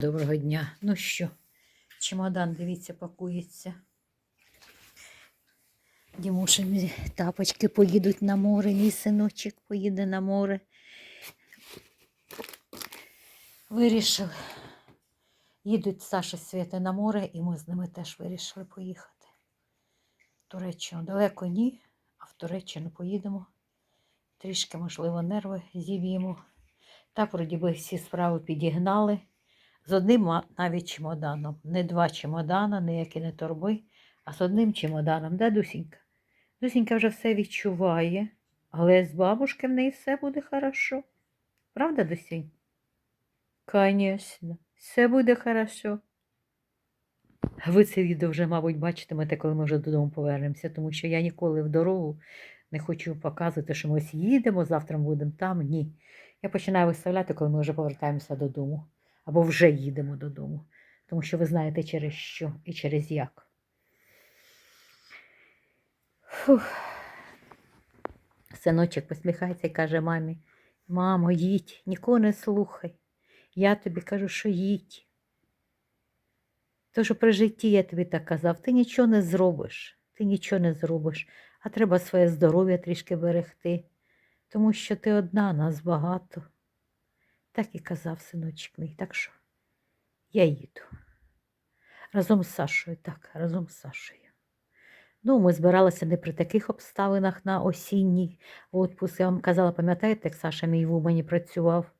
Доброго дня. Ну що, чемодан, дивіться, пакується. Дімушин тапочки поїдуть на море, мій синочок поїде на море. Вирішили. Їдуть Саша з Свята на море, і ми з ними теж вирішили поїхати. В Туреччину далеко ні, а в Туреччину поїдемо. Трішки, можливо, нерви зіб'ємо. Так, вроді би, всі справи підігнали. З одним навіть чемоданом. Не два чемодана, ніякі не торби, а з одним чемоданом. Де Дусінька? Дусінька вже все відчуває, але з бабушки в неї все буде хорошо. Правда, Дусінь? Конечно, все буде хорошо. Ви це відео вже, мабуть, бачитимете, коли ми вже додому повернемося, тому що я ніколи в дорогу не хочу показувати, що ми ось їдемо, завтра ми будемо там. Ні. Я починаю виставляти, коли ми вже повертаємося додому або вже їдемо додому. Тому що ви знаєте, через що і через як. Фух. Синочок посміхається і каже мамі: Мамо, їдь, нікого не слухай. Я тобі кажу, що їдь. То, що при житті я тобі так казав, ти нічого не зробиш, ти нічого не зробиш, а треба своє здоров'я трішки берегти, тому що ти одна, нас багато. Так і казав синочок мій. Так що я їду. Разом з Сашою, так, разом з Сашою. Ну, ми збиралися не при таких обставинах на осінній відпуск. Я вам казала, пам'ятаєте, як Саша мій в Умані працював?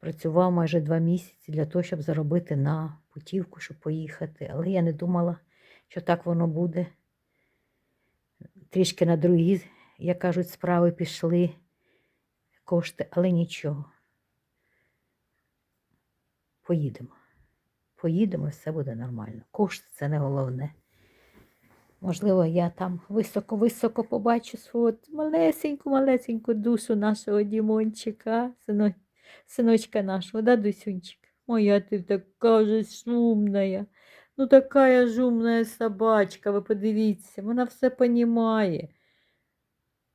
Працював майже два місяці для того, щоб заробити на путівку, щоб поїхати. Але я не думала, що так воно буде. Трішки на другі, як кажуть, справи пішли кошти, але нічого. Поїдемо. Поїдемо, все буде нормально. Кошти це не головне. Можливо, я там високо-високо побачу свою малесеньку, малесеньку душу нашого Дімончика, сино, синочка нашого, да, Дусюнчик? Моя ти така же шумная. Ну, така жумна собачка, ви подивіться, вона все понімає.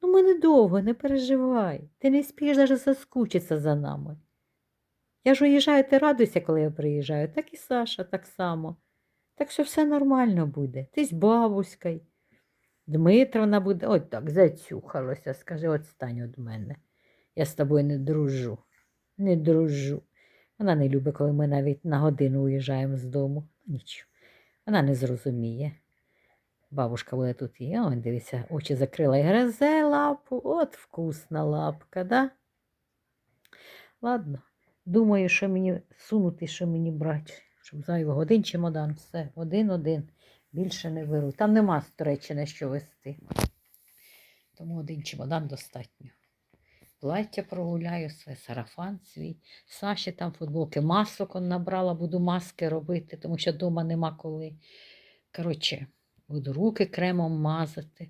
Ну, ми недовго, не переживай. Ти не спієш навіть заскучитися за нами. Я ж уїжджаю, ти радуйся, коли я приїжджаю, так і Саша так само. Так що все нормально буде. Ти з бабуською. Дмитровна буде, от так, зацюхалася, скаже, отстань від мене. Я з тобою не дружу. Не дружу. Вона не любить, коли ми навіть на годину уїжджаємо з дому. Нічого. Вона не зрозуміє. Бабушка буде тут і, ой, дивися, очі закрила і гризе лапу. От вкусна лапка, да? Ладно. Думаю, що мені сунути, що мені брати. Щоб зайвого один чемодан, все, один-один. Більше не беру. Там нема з Туреччини що вести. Тому один чемодан достатньо. Плаття прогуляю, все, сарафан свій. Саші там футболки, масок он набрала, буду маски робити, тому що вдома нема коли. Коротше, буду руки кремом мазати.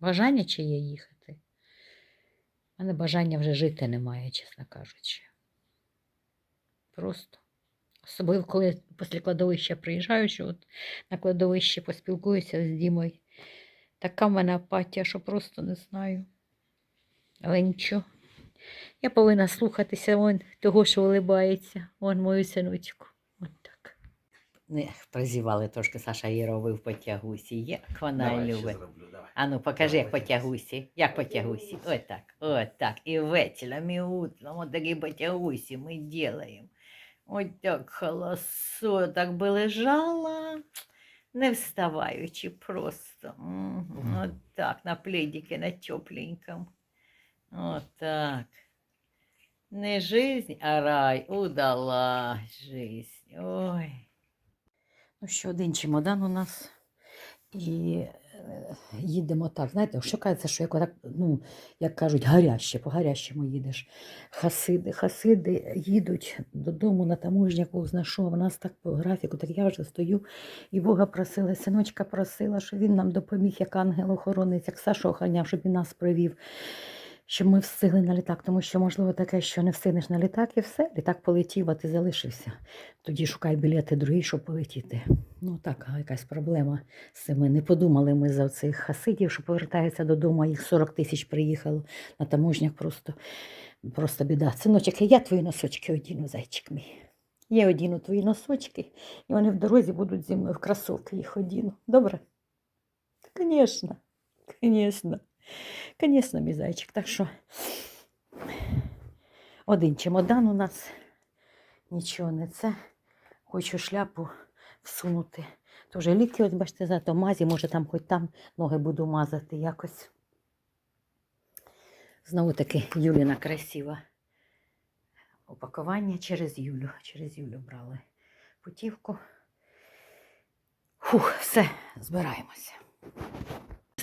Бажання чи є їхати? У мене бажання вже жити немає, чесно кажучи. Просто. Особливо, коли після кладовища приїжджаю, що от на кладовище поспілкуюся з Дімою. Така в мене апатія, що просто не знаю. Але нічого. Я повинна слухатися вон того, що улибається. Вон мою синочку. От. Не, прозівали трошки, Саша її робив по тягусі. Як вона Давай, любить. зроблю, давай. А ну покажи, як Давай. по тягусі. Як по тягусі. Ось так, ось так. І вечором, і утром. Вот такі по тягусі ми делаем. Ось так холосо, так би лежала, не вставаючи просто. Мгм. От так, на пледике, на тепленьком. От так. Не жизнь, а рай. Удала жизнь. Ой. Ну, ще один чемодан у нас. І е, їдемо так. Знаєте, що кажеться, що як, отак, ну, як кажуть, гаряще, по гарячому їдеш. Хасиди, хасиди їдуть додому на таможняку, знайшов. У нас так по графіку, так я вже стою і Бога просила, синочка просила, щоб він нам допоміг, як ангел-охоронець, як Сашу охороняв, щоб він нас привів. Щоб ми встигли на літак, тому що, можливо, таке, що не встигнеш на літак і все, літак полетів, а ти залишився. Тоді шукай білети другі, щоб полетіти. Ну так, якась проблема з цими. Не подумали ми за цих хасидів, що повертаються додому, їх 40 тисяч приїхало на таможнях просто, просто біда. Синочок, я твої носочки одіну, зайчик мій. Я одіну твої носочки, і вони в дорозі будуть зі мною в кросовки їх одіну. Добре? Звісно, звісно. Звісно, мій зайчик. Так що один чемодан у нас, нічого не це. Хочу шляпу всунути. Тож ліки, от бачите, за то мазі, може там хоч там ноги буду мазати якось. Знову таки Юліна красива. Упакування через Юлю. Через Юлю брали путівку. Фух, все, збираємося.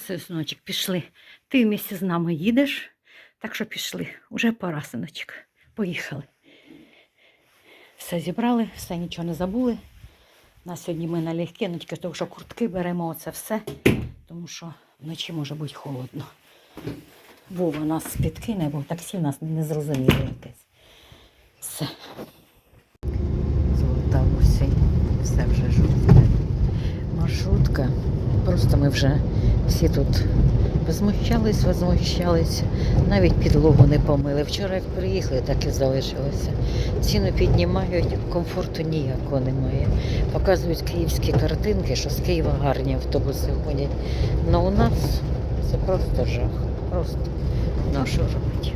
Все, синочок, пішли. Ти в місті з нами їдеш, так що пішли. Уже пора, синочок. Поїхали. Все зібрали, все нічого не забули. На сьогодні ми налегке, ну того, що куртки беремо, оце все, тому що вночі може бути холодно. Вова нас підкине, бо таксі нас не зрозуміло якесь. Все. Золота осінь, все вже жовте. Маршрутка. Просто ми вже всі тут возмущались, возмущались. Навіть підлогу не помили. Вчора як приїхали, так і залишилося. Ціну піднімають, комфорту ніякого немає. Показують київські картинки, що з Києва гарні автобуси ходять. Але у нас це просто жах. Просто. Ну а що робити?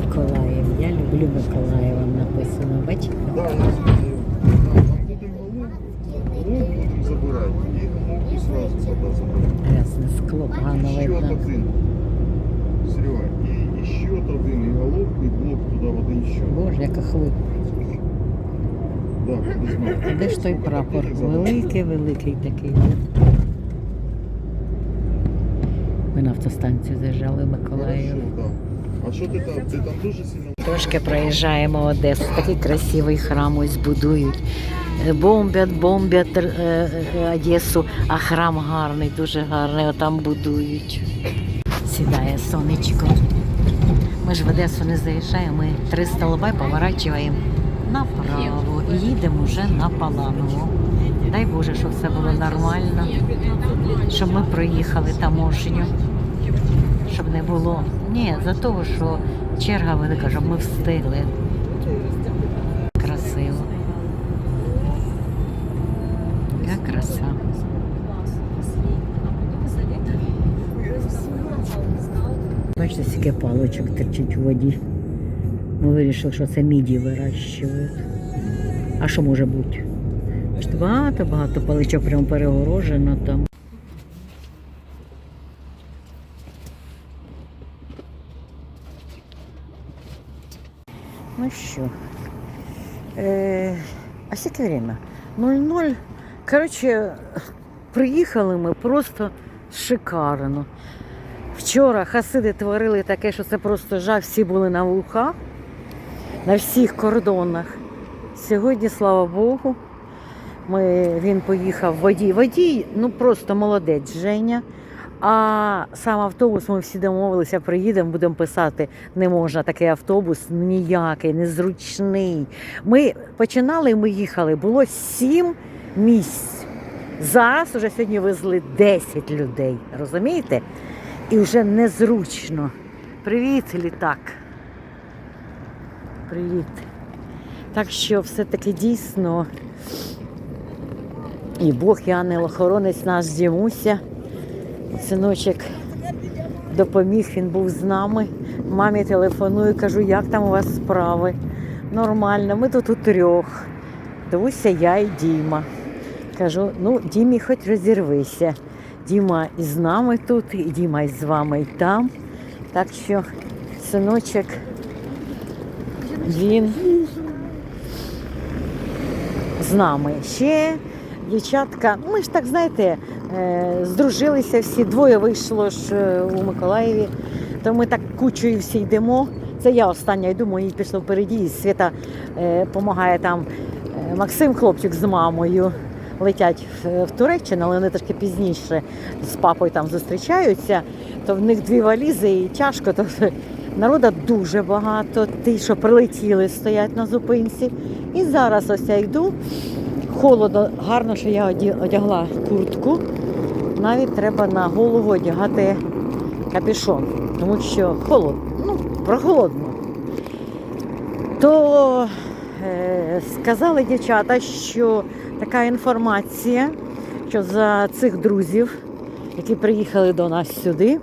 Миколаїв. Я люблю Миколаєва написано. Бачите? Да, я знаю. Там будемо голову, голову забирати і голову сразу сюди забирати. Скло, погано Счет видно. один. Серега, і, і счет один, і головку, і блок туди в один счет. Боже, яка хвиль. Да, не знаю. А де ж той прапор? Великий, великий такий. Ми на автостанцію заїжджали в Миколаїв. Хорошо, да. А що ти там? Ти там дуже сильно Трошки проїжджаємо Одесу. Такий красивий храм ось будують. Е, Бомблять, бомблять е, е, Одесу, а храм гарний, дуже гарний, отам будують. Сідає сонечко. Ми ж в Одесу не заїжджаємо, ми три столба поворачуємо направо і їдемо вже на Паланову. Дай Боже, щоб все було нормально, щоб ми проїхали таможню, щоб не було. Ні, за того, що черга велика, щоб ми встигли. Палочок терчить у воді. Ми вирішили, що це міді вирощують. А що може бути? Багато-багато паличок прямо перегорожено там. Ну що? Е, а скільки время? 0-0. Коротше, приїхали ми просто шикарно. Вчора хасиди творили таке, що це просто жах, всі були на вухах, на всіх кордонах. Сьогодні, слава Богу, ми, він поїхав водій. Водій, ну просто молодець Женя. А сам автобус ми всі домовилися, приїдемо, будемо писати, не можна такий автобус, ніякий, незручний. Ми починали, ми їхали, було сім місць. Зараз уже сьогодні везли 10 людей, розумієте? І вже незручно. Привіт, літак. Привіт. Так що все-таки дійсно і Бог, і ангел-охоронець наш Дімуся. Синочок допоміг, він був з нами. Мамі телефоную, кажу, як там у вас справи? Нормально, ми тут у трьох. Дуся, я і Діма. Кажу, ну, Дімі, хоч розірвися. Діма із нами тут, і Діма із вами і там. Так що синочок, він з нами. Ще дівчатка, ми ж так знаєте, е, здружилися всі, двоє вийшло ж е, у Миколаєві, то ми так кучою всі йдемо. Це я остання йду, мої пішли впереді, і Свята допомагає там е, Максим, хлопчик з мамою. Летять в, Туреччину, але вони трошки пізніше з папою там зустрічаються. то в них дві валізи і тяжко, то народу дуже багато. Ті, що прилетіли, стоять на зупинці. І зараз ось я йду. Холодно, гарно, що я одягла куртку. Навіть треба на голову одягати капюшон, тому що холодно, ну, прохолодно. То е, сказали дівчата, що така інформація, що за цих друзів, які приїхали до нас сюди,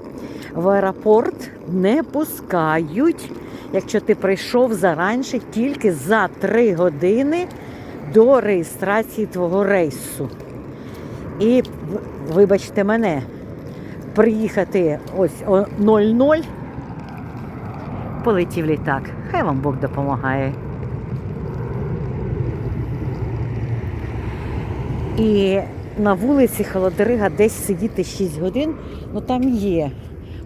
в аеропорт не пускають, якщо ти прийшов заранше тільки за три години до реєстрації твого рейсу. І вибачте мене, приїхати ось о 00, полетів літак. Хай вам Бог допомагає. І на вулиці Холодрига десь сидіти 6 годин, ну там є.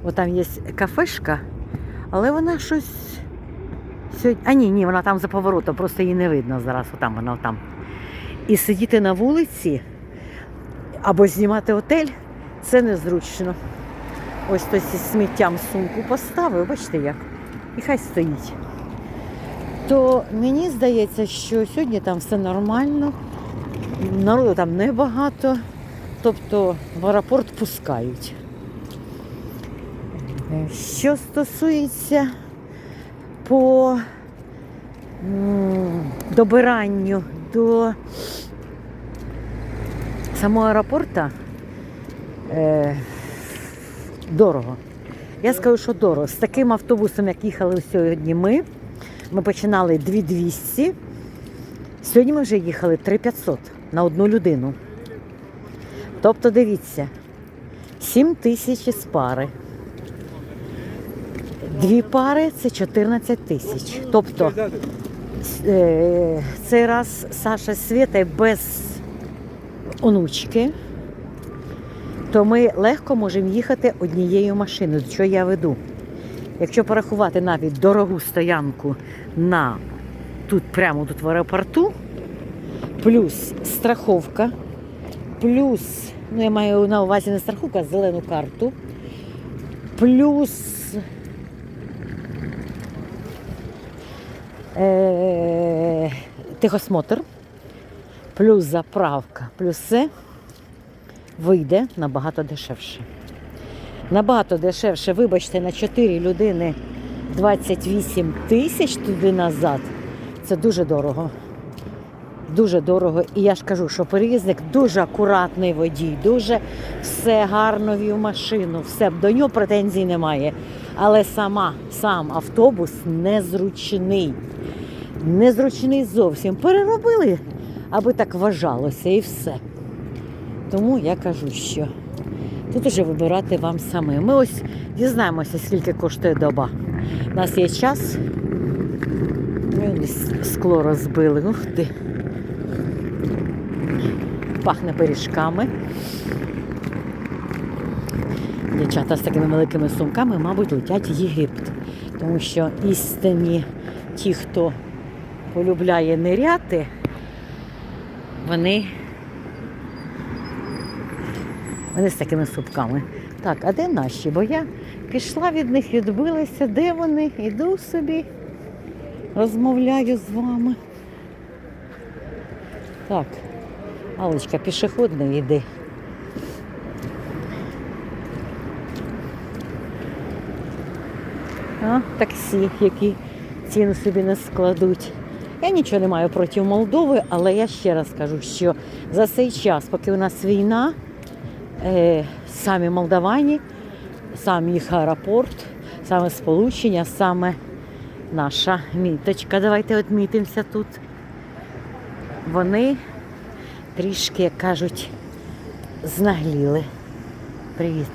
О, там є кафешка, але вона щось. Сьогодні... А ні, ні, вона там за поворотом, просто її не видно зараз, отам вона там. І сидіти на вулиці або знімати отель це незручно. Ось хтось із сміттям сумку поставив, бачите як. І хай стоїть. То мені здається, що сьогодні там все нормально, народу там небагато, тобто в аеропорт пускають. Е, Що стосується по добиранню до самого аеропорта, е, дорого. Я скажу, що дорого. З таким автобусом, як їхали сьогодні ми, ми починали 2200. Сьогодні ми вже їхали 3500 на одну людину. Тобто, дивіться, 7 тисяч з пари. Дві пари це 14 тисяч. Тобто е, цей раз Саша з без онучки, то ми легко можемо їхати однією машиною, що я веду. Якщо порахувати навіть дорогу стоянку на тут, прямо тут в аеропорту, плюс страховка, плюс, ну я маю на увазі не страховку, а зелену карту, плюс е, техосмотр, плюс заправка, плюс все вийде набагато дешевше. Набагато дешевше, вибачте, на 4 людини 28 тисяч туди назад. Це дуже дорого. Дуже дорого. І я ж кажу, що перевізник дуже акуратний водій, дуже все гарно вів машину, все до нього претензій немає. Але сама сам автобус незручний. Незручний зовсім. Переробили, аби так вважалося, і все. Тому я кажу, що тут уже вибирати вам самим. Ми ось дізнаємося, скільки коштує доба. У нас є час. Скло розбили. Ух ти. Пахне пиріжками. Дівчата з такими великими сумками, мабуть, летять в Єгипет. Тому що істинні ті, хто полюбляє ниряти, вони, вони з такими сумками. Так, а де наші? Бо я пішла від них, відбилася, де вони? Іду собі, розмовляю з вами. Так, Алочка, пішохідний йди. А, таксі, які ціну собі не складуть. Я нічого не маю проти Молдови, але я ще раз кажу, що за цей час, поки у нас війна, е, самі молдавані, сам їх аеропорт, саме сполучення, саме наша міточка. Давайте відмітимося тут. Вони трішки, як кажуть, знагліли. Привіт.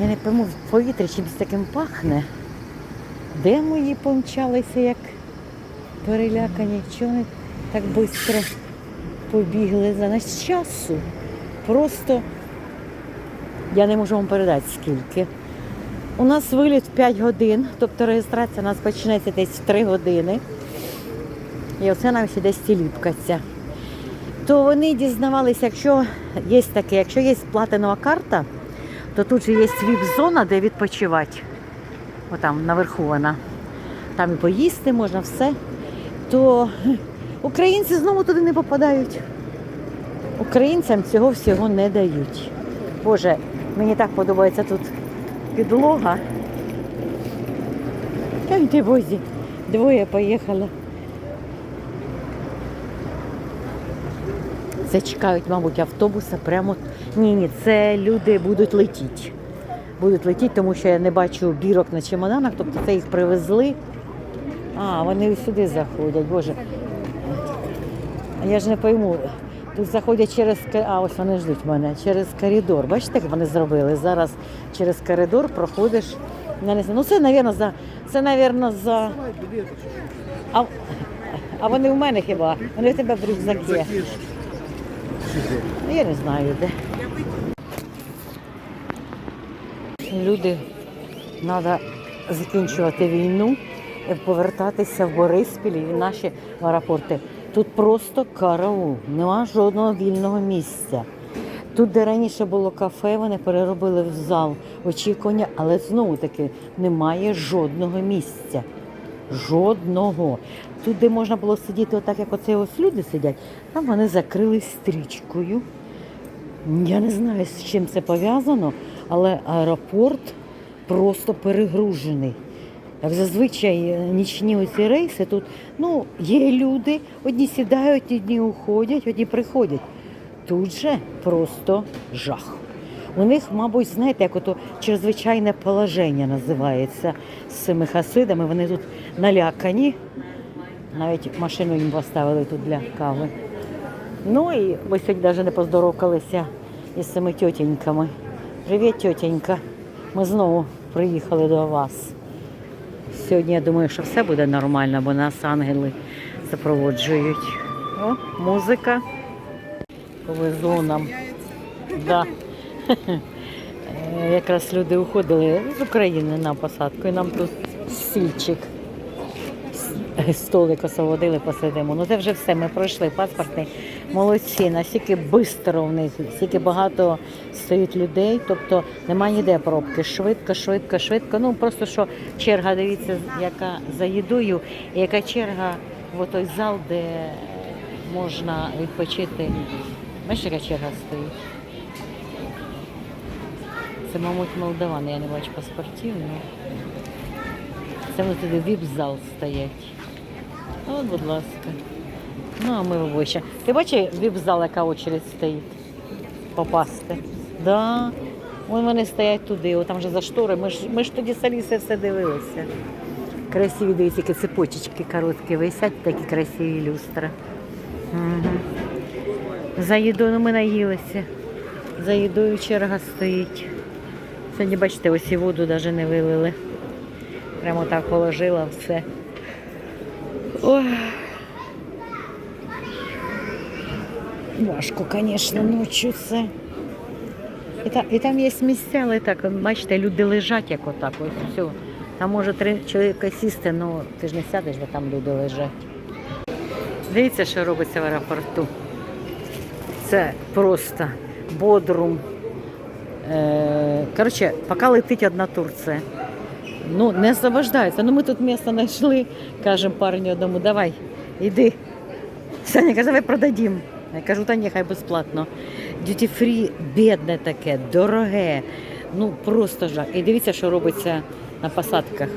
Я не пойму, в повітрі чимось таким пахне. Де мої помчалися, як перелякані? Чого вони так швидко побігли за нас часу? Просто я не можу вам передати скільки. У нас виліт в 5 годин, тобто реєстрація у нас почнеться десь в 3 години. І оце нам ще десь тіліпкаться. то вони дізнавалися, якщо є таке, якщо є платинова карта, то тут же є віп-зона, де відпочивати. Отам наверху вона. Там і поїсти можна все. То українці знову туди не попадають. Українцям цього всього не дають. Боже, мені так подобається тут підлога. Там ти возі. Двоє поїхали. Це чекають, мабуть, автобуса прямо. Ні, ні, це люди будуть летіти. Будуть летіти, тому що я не бачу бірок на чемоданах, тобто це їх привезли. А, вони сюди заходять, Боже. Я ж не пойму. Тут заходять через а ось вони ждуть мене через коридор. Бачите, як вони зробили? Зараз через коридор проходиш. Ну це, напевно, за це, напевно, за. А, а вони в мене хіба? Вони в тебе в рюкзакі. Ну, Я не знаю де. Люди, треба закінчувати війну, повертатися в Бориспіль і в наші аеропорти. Тут просто караул, нема жодного вільного місця. Тут, де раніше було кафе, вони переробили в зал очікування, але знову таки немає жодного місця. Жодного. Тут, де можна було сидіти, отак, як оце ось люди сидять, там вони закрили стрічкою. Я не знаю, з чим це пов'язано, але аеропорт просто перегружений. Зазвичай е, нічні оці рейси тут ну, є люди, одні сідають, одні уходять, одні приходять. Тут же просто жах. У них, мабуть, знаєте, як ото чрезвичайне положення називається з цими хасидами. Вони тут налякані. Навіть машину їм поставили тут для кави. Ну і ми сьогодні навіть не поздоровкалися із цими тьотеньками. Привіт, тьотенька. Ми знову приїхали до вас. Сьогодні я думаю, що все буде нормально, бо нас ангели супроводжують. О, музика. Повезло нам. Да. Е, Якраз люди уходили з України на посадку, і нам тут стільчик. Столик освободили, посидимо. Ну це вже все. Ми пройшли паспортний. Молодці, настільки швидко в них, стільки багато стоїть людей, тобто немає ніде пробки. Швидко, швидко, швидко. Ну просто що черга, дивіться, яка за їдою, і яка черга в той зал, де можна відпочити. Бачиш, яка черга стоїть. Це, мабуть, молдавани, я не бачу паспортів. Ну. Це вони туди віп-зал стоять. От, будь ласка. Ну, а ми вище. Ти бачиш віп-зал, яка очередь стоїть? Попасти. Да. Вон вони стоять туди, о, там же за штори. Ми ж, ми ж тоді з Алісою все дивилися. Красиві, дивіться, які цепочечки короткі висять, такі красиві люстра. Угу. За їдою ну, ми наїлися. За їдою черга стоїть. Сьогодні, бачите, ось і воду навіть не вилили. Прямо так положила все. Ой. Важко, звісно, ночі це. І, та, і там є місця, але так, бачите, люди лежать як отак. Ось все. Там може три чоловіка сісти, але ти ж не сядеш, бо там люди лежать. Дивіться, що робиться в аеропорту. Це просто бодрум. Е, Коротше, поки летить одна Турція. Ну, не освобождаються. Ну ми тут місце знайшли, кажемо парню одному, давай, іди. Саня каже, давай продадим. Я кажу, та ні, хай безплатно. Duty free бідне таке, дороге. Ну просто жах. І дивіться, що робиться на посадках.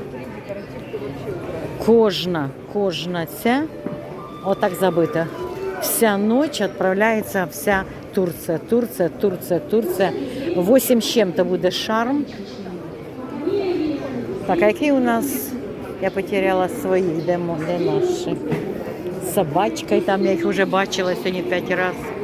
Кожна, кожна ця отак забита. Вся ніч відправляється вся Турція, Турція, Турція, Турція. Восім з чим-то буде шарм. Так, а який у нас? Я потеряла свої, де, де наші. З собачкою там я їх вже бачила сьогодні п'ять разів.